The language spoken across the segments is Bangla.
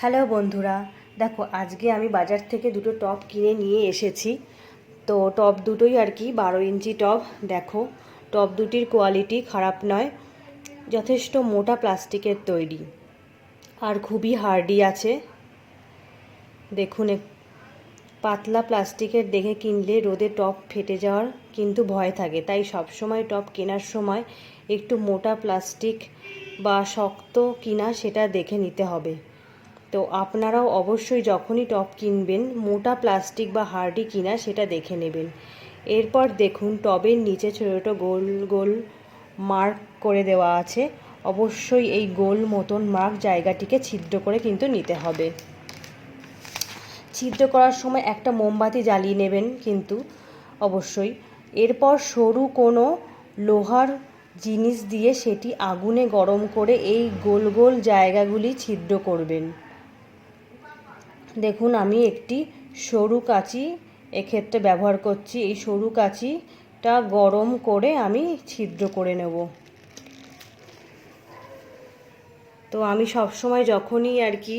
হ্যালো বন্ধুরা, দেখো আজকে আমি বাজার থেকে দুটো টপ কিনে নিয়ে এসেছি। তো টপ দুটোই আর কি, বারো ইঞ্চি টপ, দেখো। টপ দুটির কোয়ালিটি খারাপ নয়, যথেষ্ট মোটা প্লাস্টিকের তৈরি। আর খুবই হার্ডি আছে। দেখুন পাতলা প্লাস্টিকের দেখে কিনলে রোদে টপ ফেটে যাওয়ার কিন্তু ভয় থাকে। তাই সবসময় টপ কেনার সময় একটু মোটা প্লাস্টিক বা শক্ত কিনা সেটা দেখে নিতে হবে। তো আপনারাও অবশ্যই যখনই টপ কিনবেন, মোটা প্লাস্টিক বা হার্ডি কিনা সেটা দেখে নেবেন। এরপর দেখুন, টবের নিচে ছোটো ছোটো গোল গোল মার্ক করে দেওয়া আছে। অবশ্যই এই গোল মতন মার্ক জায়গাটিকে ছিদ্র করে কিন্তু নিতে হবে। ছিদ্র করার সময় একটা মোমবাতি জ্বালিয়ে নেবেন কিন্তু, অবশ্যই। এরপর সরু কোনো লোহার জিনিস দিয়ে সেটি আগুনে গরম করে এই গোল গোল জায়গাগুলি ছিদ্র করবেন। দেখুন, আমি একটি সরু কাঁচি এক্ষেত্রে ব্যবহার করছি। এই সরু কাঁচিটা গরম করে আমি ছিদ্র করে নেব। তো আমি সব সময় যখনই আর কি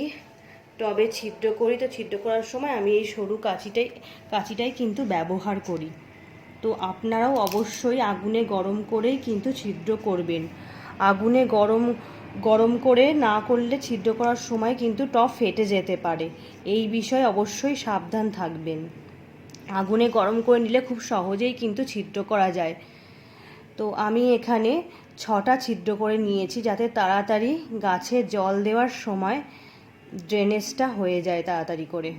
টবে ছিদ্র করি, তো ছিদ্র করার সময় আমি এই সরু কাঁচিটাই কাঁচিটাই কিন্তু ব্যবহার করি। তো আপনারাও অবশ্যই আগুনে গরম করেই কিন্তু ছিদ্র করবেন। আগুনে গরম গরম করে না করলে ছিদ্র করার সময় কিন্তু টপ ফেটে যেতে পারে। এই বিষয়ে অবশ্যই সাবধান থাকবেন। আগুনে গরম করে নিলে খুব সহজেই কিন্তু ছিদ্র করা যায়। তো আমি এখানে ছটা ছিদ্র করে নিয়েছি যাতে তাড়াতাড়ি গাছে জল দেওয়ার সময় ড্রেনেজটা হয়ে যায় তাড়াতাড়ি করে।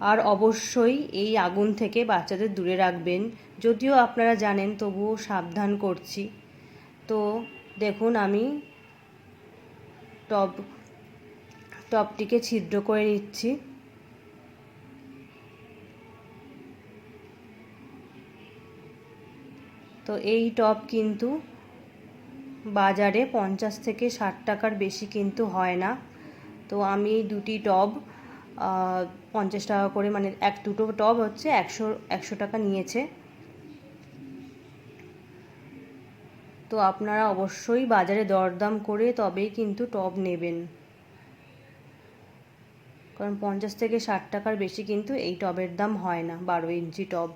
আর অবশ্যই এই আগুন থেকে বাচ্চাদের দূরে রাখবেন। যদিও আপনারা জানেন, তবুও সাবধান করছি। তো দেখুন আমি টব, টবটিকে ছিদ্র করে নিচ্ছি। তো এই টব কিন্তু বাজারে পঞ্চাশ থেকে ষাট টাকার বেশি কিন্তু হয় না। তো আমি দুটি টব পঞ্চাশ টাকা করে মানে এক দুটো টব হচ্ছে একশো একশো টাকা নিয়েছে। তো আপনারা অবশ্যই বাজারে দরদাম করে তবেই কিন্তু টব নেবেন। কারণ পঞ্চাশ থেকে ষাট টাকার বেশি কিন্তু এই টবের দাম হয় না, বারো ইঞ্চি টব।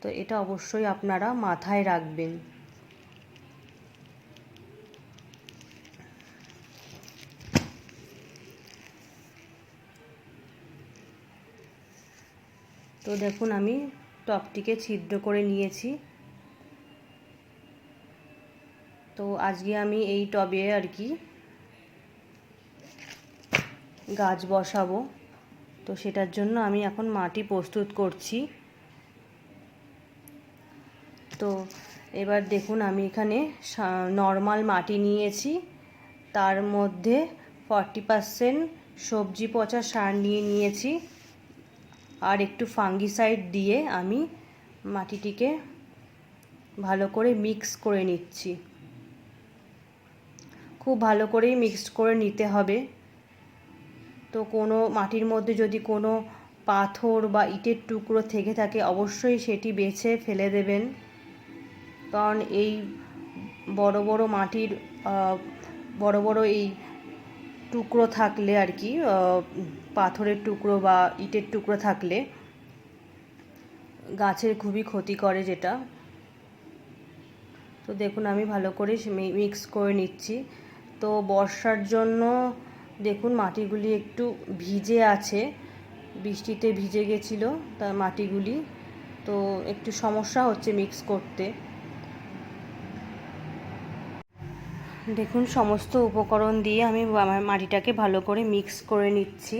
তো এটা অবশ্যই আপনারা মাথায় রাখবেন। তো দেখুন আমি টপটিকে ছিদ্র করে নিয়েছি। তো আজকে আমি এই টবে আর কি গাছ বসাবো। তো সেটার জন্য আমি এখন মাটি প্রস্তুত করছি। তো এবার দেখুন আমি এখানে নর্মাল মাটি নিয়েছি। তার মধ্যে ফর্টি পারসেন্ট সবজি পচা সার নিয়ে নিয়েছি। আর একটু ফাঙ্গিসাইড দিয়ে আমি মাটিটিকে ভালো করে মিক্স করে নিচ্ছি। খুব ভালো করেই মিক্সড করে নিতে হবে। তো কোনো মাটির মধ্যে যদি কোনো পাথর বা ইটের টুকরো থেকে থাকে, অবশ্যই সেটি বেছে ফেলে দেবেন। কারণ এই বড় বড় মাটির বড় বড় এই টুকরো থাকলে আর কি পাথরের টুকরো বা ইটের টুকরো থাকলে গাছের খুবই ক্ষতি করে যেটা। তো দেখুন, আমি ভালো করে মিক্স করে নিচ্ছি। তো বর্ষার জন্য দেখুন মাটিগুলি একটু ভিজে আছে, বৃষ্টিতে ভিজে গেছিল তার মাটিগুলি, তো একটু সমস্যা হচ্ছে মিক্স করতে। দেখুন সমস্ত উপকরণ দিয়ে আমি মাটিটাকে ভালো করে মিক্স করে নিচ্ছি।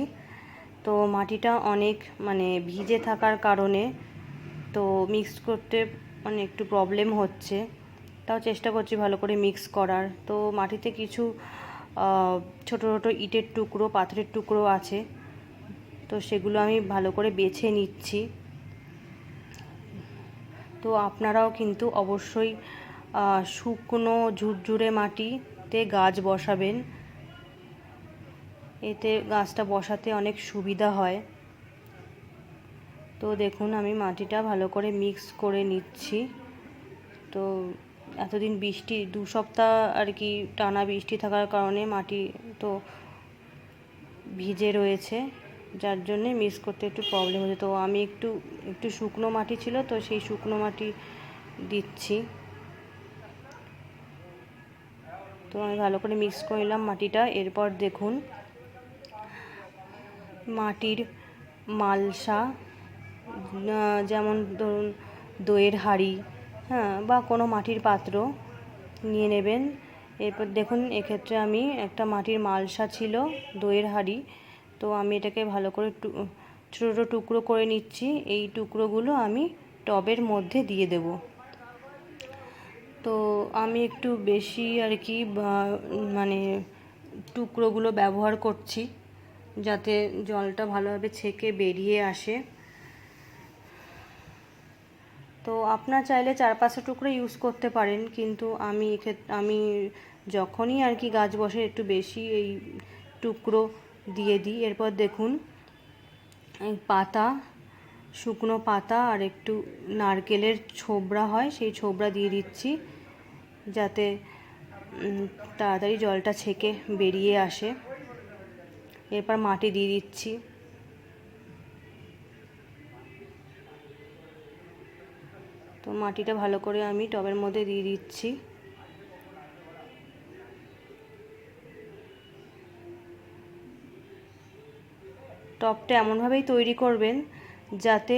তো মাটিটা অনেক মানে ভিজে থাকার কারণে তো মিক্স করতে মানে একটু প্রবলেম হচ্ছে। তাও চেষ্টা করছি ভালো করে মিক্স করার। তো মাটিতে কিছু ছোট ছোট ইটের টুকরো, পাথরের টুকরো আছে। তো সেগুলো আমি ভালো করে বেছে নিচ্ছি। তো আপনারাও কিন্তু অবশ্যই শুকনো ঝুরঝুরে মাটিতে গাছ বসাবেন। এতে গাছটা বসাতে অনেক সুবিধা হয়। তো দেখুন, আমি মাটিটা ভালো করে মিক্স করে নিচ্ছি। তো এতদিন বৃষ্টি, দু সপ্তাহ আর কি টানা বৃষ্টি থাকার কারণে মাটি তো ভিজে রয়েছে, যার জন্যে মিক্স করতে একটু প্রবলেম হচ্ছে। তো আমি একটু একটু শুকনো মাটি ছিল, তো সেই শুকনো মাটি দিচ্ছি। তো আমি ভালো করে মিক্স করে নিলাম মাটিটা। এরপর দেখুন, মাটির মালসা যেমন ধরুন দইয়ের হাঁড়ি হ্যাঁ বা কোনো মাটির পাত্র নিয়ে নেবেন। এরপর দেখুন, এক্ষেত্রে আমি একটা মাটির মালসা ছিল, দইয়ের হাঁড়ি। তো আমি এটাকে ভালো করে ছোটো ছোটো টুকরো করে নিচ্ছি। এই টুকরোগুলো আমি টবের মধ্যে দিয়ে দেব। তো আমি একটু বেশি আর কি মানে টুকরোগুলো ব্যবহার করছি, যাতে জলটা ভালোভাবে ছেঁকে বেরিয়ে আসে। তো আপনার চাইলে চার পাঁচটা টুকরো ইউজ করতে পারেন, কিন্তু আমি এক্ষেত্রে আমি যখনই আর কি গাছ বসে একটু বেশি এই টুকরো দিয়ে দিই। এরপর দেখুন পাতা, শুকনো পাতা আর একটু নারকেলের ছোবড়া হয়, সেই ছোবড়া দিয়ে দিচ্ছি, যাতে তাড়াতাড়ি জলটা ছেঁকে বেরিয়ে আসে। এরপর মাটি দিয়ে দিচ্ছি। তো মাটিটা ভালো করে আমি টবের মধ্যে দিয়ে দিচ্ছি। টবটা এমনভাবেই তৈরি করবেন যাতে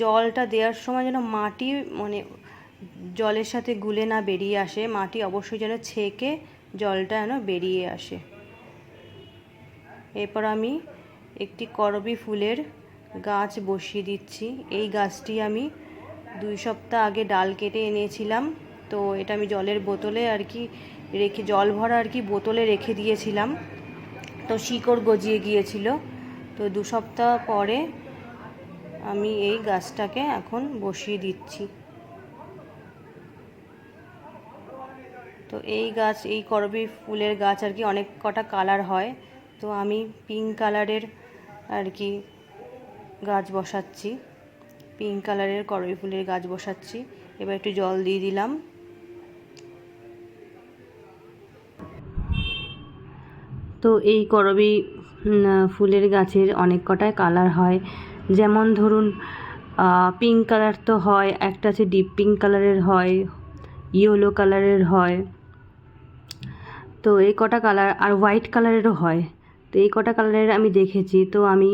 জলটা দেওয়ার সময় যেন মাটি মানে জলের সাথে গুলে না বেরিয়ে আসে, মাটি অবশ্যই যেন ছেঁকে জলটা যেন বেরিয়ে আসে। এরপর আমি একটি করবি ফুলের গাছ বসিয়ে দিচ্ছি। এই গাছটি আমি দুই সপ্তাহ আগে ডাল কেটে এনেছিলাম, তো এটা আমি জলের বোতলে আর কি রেখে, জল ভরা আর কি বোতলে রেখে দিয়েছিলাম। তো শিকড় গজিয়ে গিয়েছিল। তো দু সপ্তাহ পরে আমি এই গাছটাকে এখন বসিয়ে দিচ্ছি। তো এই গাছ, এই করবি ফুলের গাছ আর কি অনেক কটা কালার হয়। তো আমি পিঙ্ক কালারের আর কি গাছ বসাচ্ছি। পিঙ্ক কালারের করবি ফুলের গাছ বসাচ্ছি। এবার একটু জল দিয়ে দিলাম। তো এই করবি ফুলের গাছের অনেক কটায় কালার হয়। যেমন ধরুন পিঙ্ক কালার তো হয়, একটা আছে ডিপ পিঙ্ক কালারের হয় ইয়েলো কালারের হয়। তো এই কটা কালার আর হোয়াইট কালারেরও হয়। তো এই কটা কালারের আমি দেখেছি, তো আমি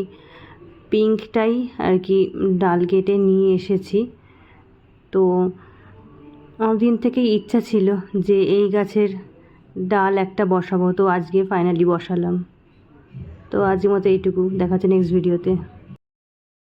পিঙ্কটাই আর কি ডাল কেটে নিয়ে এসেছি। তো অনেকদিন থেকেই ইচ্ছা ছিল যে এই গাছের ডাল একটা বসাবো। তো আজকে ফাইনালি বসালাম। তো আজকের মতো এইটুকু। দেখাচ্ছে নেক্সট ভিডিওতে